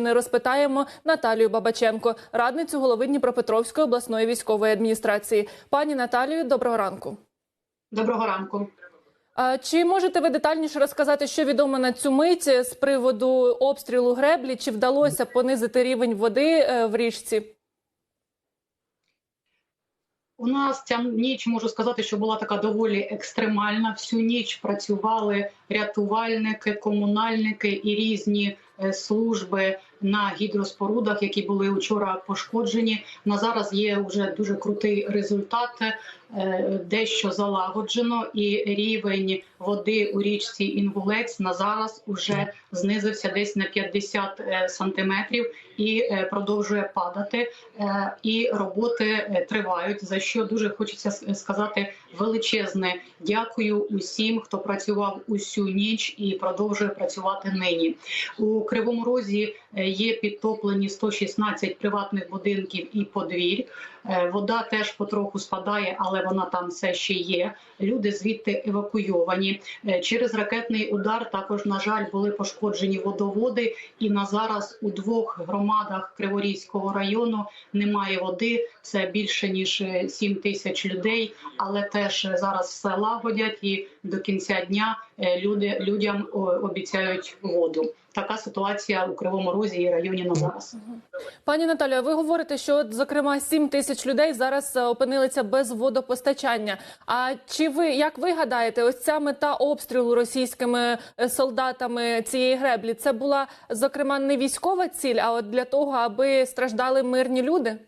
Не розпитаємо Наталію Бабаченко, радницю голови Дніпропетровської обласної військової адміністрації. Пані Наталію, доброго ранку. Доброго ранку. Чи можете ви детальніше розказати, що відомо на цю мить з приводу обстрілу греблі? Чи вдалося понизити рівень води е, в річці? У нас ця ніч можу сказати, що була така доволі екстремальна. Всю ніч працювали рятувальники, комунальники і різні служби на гідроспорудах, які були вчора пошкоджені. На зараз є вже дуже крутий результат. е, Дещо залагоджено, і рівень води у річці Інгулець на зараз уже знизився десь на 50 е, сантиметрів і е, продовжує падати. І роботи тривають. За що дуже хочеться сказати величезне дякую усім, хто працював усю ніч і продовжує працювати нині. У Кривому Розі є підтоплені 116 приватних будинків і подвір'я. Е, Вода теж потроху спадає, але вона там все ще є. Люди звідти евакуйовані. Е, Через ракетний удар також, на жаль, були пошкоджені водоводи. І на зараз у двох громадах Криворізького району немає води. Це більше ніж е, 7 тисяч людей. Але теж е, зараз все лагодять, і до кінця дня е, люди людям обіцяють воду. Така ситуація у Кривому Розі і районі на зараз. Пані Наталія, ви говорите, що от, зокрема 7 тисяч людей зараз е, опинилися без водопостачання. А чи ви як ви гадаєте, ось ця мета обстрілу російськими е, солдатами цієї греблі? Це була зокрема не військова ціль, а от для того, аби страждали мирні люди?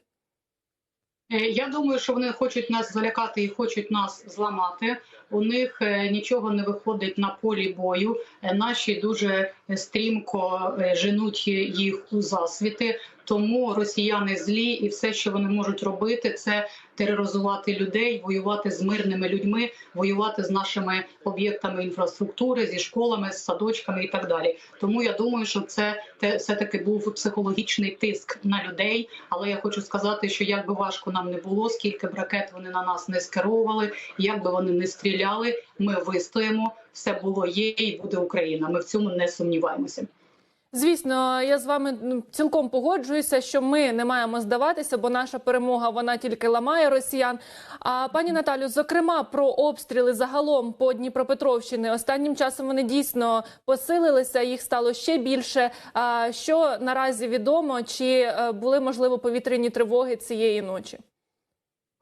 Е, Я думаю, що вони хочуть нас залякати і хочуть нас зламати. У них е, нічого не виходить на полі бою. Е, Наші дуже стрімко е, женуть їх у засвіти. Тому росіяни злі, і все, що вони можуть робити, це тероризувати людей, воювати з мирними людьми, воювати з нашими об'єктами інфраструктури, зі школами, з садочками і так далі. Тому я думаю, що це все таки був психологічний тиск на людей. Але я хочу сказати, що як би важко нам не було, скільки б ракет вони на нас не скеровували, як би вони не стріляли, ми вистоїмо. Все було є і буде Україна. Ми в цьому не сумніваємося. Звісно, я з вами ну, цілком погоджуюся, що ми не маємо здаватися, бо наша перемога вона тільки ламає росіян. А пані Наталю, зокрема, про обстріли загалом по Дніпропетровщини останнім часом вони дійсно посилилися. Їх стало ще більше. А що наразі відомо, чи е, були можливо повітряні тривоги цієї ночі?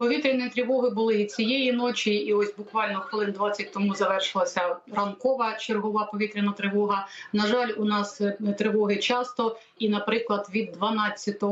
Повітряні тривоги були і цієї ночі, і ось буквально хвилин 20 тому завершилася ранкова чергова повітряна тривога. На жаль, у нас е, тривоги часто, і, наприклад, від 12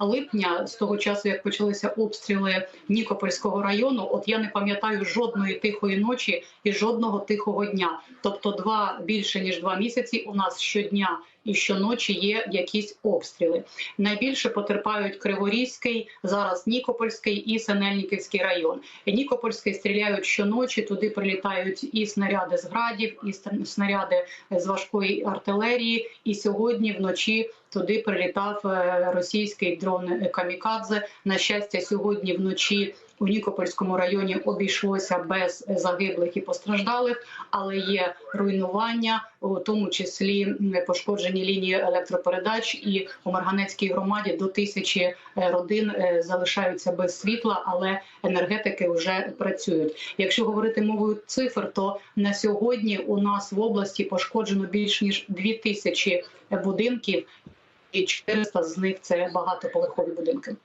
липня, з того часу, як почалися обстріли Нікопольського району, от я не пам'ятаю жодної тихої ночі і жодного тихого дня. Тобто, два більше ніж два місяці у нас щодня і щоночі є якісь обстріли. Найбільше потерпають Криворізький, зараз Нікопольський і Синельниківський район. Нікопольський стріляють щоночі. Туди прилітають і снаряди з градів, і снаряди з важкої артилерії. І сьогодні вночі туди прилітав е, російський дрон Камікадзе. На щастя, сьогодні вночі. У Нікопольському районі обійшлося без загиблих і постраждалих, але є руйнування, у тому числі пошкоджені лінії електропередач, і у Марганецькій громаді до тисячі е, родин е, залишаються без світла, але енергетики вже працюють. Якщо говорити мовою цифр, то на сьогодні у нас в області пошкоджено більш ніж дві тисячі будинків, і 400 з них це багатоповерхові будинки.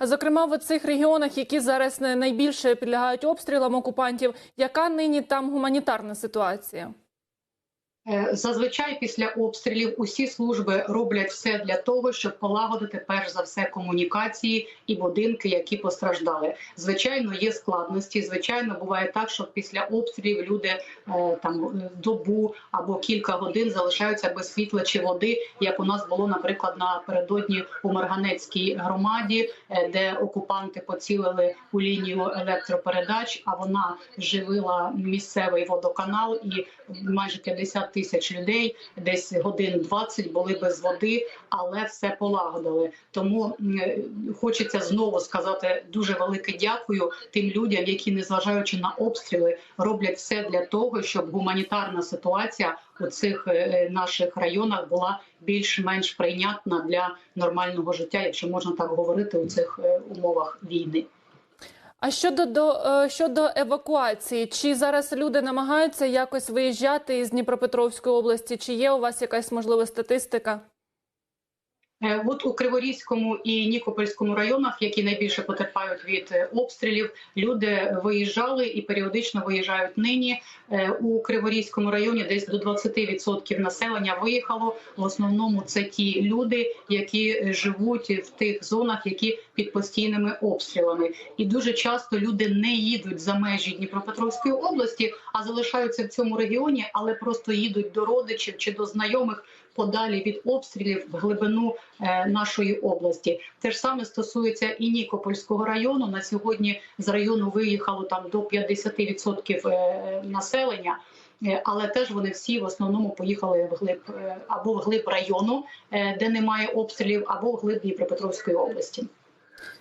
Зокрема, в цих регіонах, які зараз найбільше підлягають обстрілам окупантів, яка нині там гуманітарна ситуація? Е, Зазвичай після обстрілів усі служби роблять все для того, щоб полагодити перш за все комунікації і будинки, які постраждали. Звичайно, є складності. Звичайно, буває так, що після обстрілів люди е, там е, добу або кілька годин залишаються без світла чи води, як у нас було, наприклад, напередодні у Марганецькій громаді, де окупанти поцілили у лінію електропередач, а вона живила місцевий водоканал і майже 50 тисяч людей, десь годин 20 були без води, але все полагодили. Тому хочеться знову сказати дуже велике дякую тим людям, які, незважаючи на обстріли, роблять все для того, щоб гуманітарна ситуація у цих е, наших районах була більш-менш прийнятна для нормального життя, якщо можна так говорити у цих е, умовах війни. А щодо до е, щодо евакуації, чи зараз люди намагаються якось виїжджати із Дніпропетровської області? Чи є у вас якась можлива статистика? Е, От у Криворізькому і Нікопольському районах, які найбільше потерпають від е, обстрілів, люди виїжджали і періодично виїжджають нині. Е, У Криворізькому районі десь до 20% населення виїхало. В основному це ті люди, які живуть в тих зонах, які під постійними обстрілами. І дуже часто люди не їдуть за межі Дніпропетровської області, а залишаються в цьому регіоні, але просто їдуть до родичів чи до знайомих подалі від обстрілів в глибину нашої області. Те ж саме стосується і Нікопольського району. На сьогодні з району виїхало там до 50% е, населення. Е, Але теж вони всі в основному поїхали вглиб глиб або вглиб району, е, де немає обстрілів, або вглиб Дніпропетровської області.